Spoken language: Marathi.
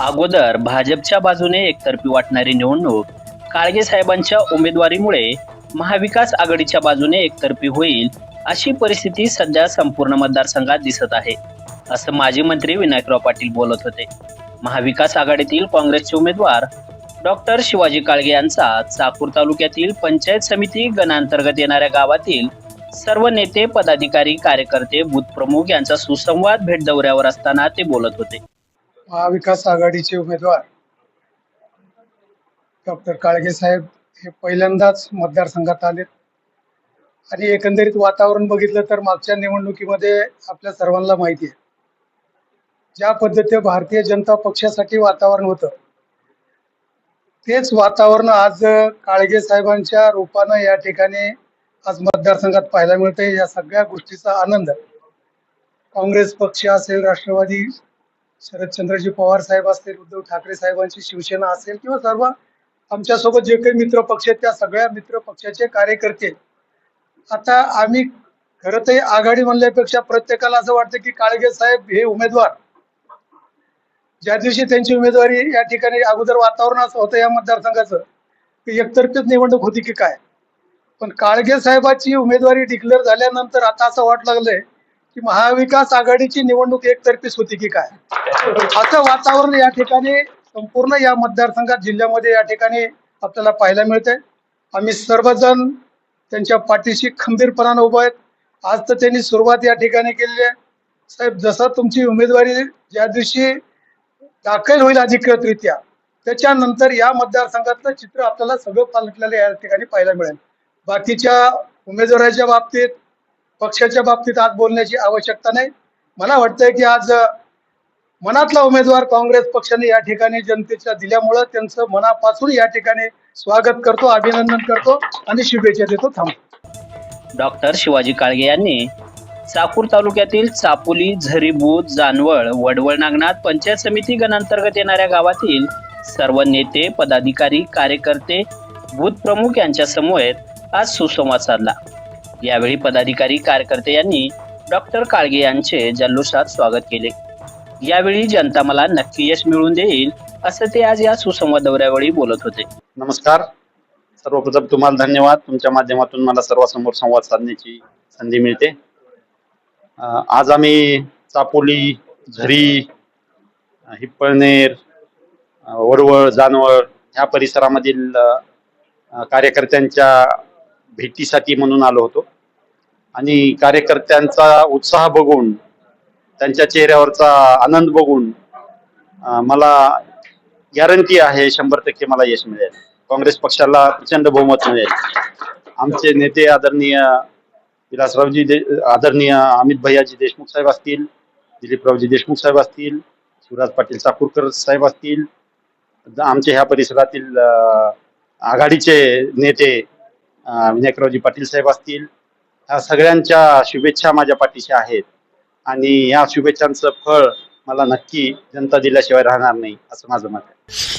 अगोदर भाजपच्या बाजूने एकतर्फी वाटणारी निवडणूक काळगे साहेबांच्या उमेदवारीमुळे महाविकास आघाडीच्या बाजूने एकतर्फी होईल अशी परिस्थिती सध्या संपूर्ण मतदारसंघात दिसत आहे असं माजी मंत्री विनायकराव पाटील बोलत होते. महाविकास आघाडीतील काँग्रेसचे उमेदवार डॉक्टर शिवाजी काळगे यांचा चाकूर तालुक्यातील पंचायत समिती गणांतर्गत येणाऱ्या गावातील सर्व नेते पदाधिकारी कार्यकर्ते बूथ प्रमुख यांचा सुसंवाद भेट दौऱ्यावर असताना ते बोलत होते. महाविकास आघाडीचे उमेदवार डॉक्टर काळगे साहेब हे पहिल्यांदाच मतदारसंघात आले आणि एकंदरीत वातावरण बघितलं तर मागच्या निवडणुकीमध्ये आपल्या सर्वांना माहिती आहे. ज्या पद्धतीने भारतीय जनता पक्षासाठी वातावरण होतं तेच वातावरण आज काळगे साहेबांच्या रूपानं या ठिकाणी आज मतदारसंघात पाहायला मिळते या सगळ्या गोष्टीचा आनंद काँग्रेस पक्ष असेल राष्ट्रवादी शरदचंद्रजी पवार साहेब असतील उद्धव ठाकरे साहेबांची शिवसेना असेल किंवा सर्व आमच्यासोबत जे काही मित्र पक्ष आहेत त्या सगळ्या मित्र पक्षाचे कार्यकर्ते. आता आम्ही खरं तर आघाडी म्हणल्यापेक्षा प्रत्येकाला असं वाटतं की काळगे साहेब हे उमेदवार. ज्या दिवशी त्यांची उमेदवारी या ठिकाणी अगोदर वातावरण असं होतं या मतदारसंघाचं की एकतर्फीच निवडणूक होती की काय? पण काळगे साहेबाची उमेदवारी डिक्लेअर झाल्यानंतर आता असं वाट लागलंय की महाविकास आघाडीची निवडणूक एकतर्फीच होती की काय? असं वातावरण या ठिकाणी संपूर्ण या मतदारसंघात जिल्ह्यामध्ये या ठिकाणी आपल्याला पाहायला मिळतंय. आम्ही सर्वजण त्यांच्या पाठीशी खंबीरपणानं उभं आहेत. आज तर त्यांनी सुरुवात या ठिकाणी केलेली आहे. साहेब जसं तुमची उमेदवारी ज्या दिवशी दाखल होईल अधिकृतरित्या त्याच्यानंतर या मतदारसंघातलं चित्र आपल्याला सगळं पालटलेलं या ठिकाणी पाहायला मिळेल. बाकीच्या उमेदवाराच्या बाबतीत पक्षाच्या बाबतीत आज बोलण्याची आवश्यकता नाही. मला वाटतंय की आज मनातला उमेदवार काँग्रेस पक्षाने या ठिकाणी जनतेच्या दिल्यामुळं त्यांचं मनापासून या ठिकाणी स्वागत करतो अभिनंदन करतो आणि शुभेच्छा देतो. थांबतो डॉक्टर शिवाजी काळगे यांनी चाकूर तालुक्यातील चापोली झरीबूत जानवळ वडवळ नागनाथ पंचायत समिती गणांतर्गत येणाऱ्या गावातील सर्व नेते पदाधिकारी कार्यकर्ते बूथ प्रमुख यांच्या समवेत आज सुसंवाद साधला. यावेळी पदाधिकारी कार्यकर्ते यांनी डॉक्टर काळगे यांचे जल्लोषात स्वागत केले. यावेळी जनता मला नक्की यश मिळवून देईल असं ते आज या सुसंवाद दौऱ्यावेळी बोलत होते. नमस्कार. सर्वप्रथम तुम्हाला धन्यवाद. तुमच्या माध्यमातून मला सर्वांसमोर संवाद साधण्याची संधी मिळते. आज आम्ही चापोली झरी हिप्पळनेर वरवळ वडवळ जानवळ ह्या परिसरामधील कार्यकर्त्यांच्या भेटीसाठी म्हणून आलो होतो. आणि कार्यकर्त्यांचा उत्साह बघून त्यांच्या चेहऱ्यावरचा आनंद बघून मला गॅरंटी आहे शंभर टक्के मला यश मिळेल. काँग्रेस पक्षाला प्रचंड बहुमत मिळेल. आमचे नेते आदरणीय विलासरावजी दे आदरणीय अमित भैयाजी देशमुख साहेब असतील दिलीपरावजी देशमुख साहेब असतील शिवराज पाटील चाकूरकर साहेब असतील आमच्या आमचे ह्या परिसरातील आघाडीचे नेते विनायकरावजी पाटील साहेब असतील ह्या सगळ्यांच्या शुभेच्छा माझ्या पाठीशी आहेत. आणि या शुभेच्छांचं फळ मला नक्की जनता दिल्याशिवाय राहणार नाही असं माझं मत आहे.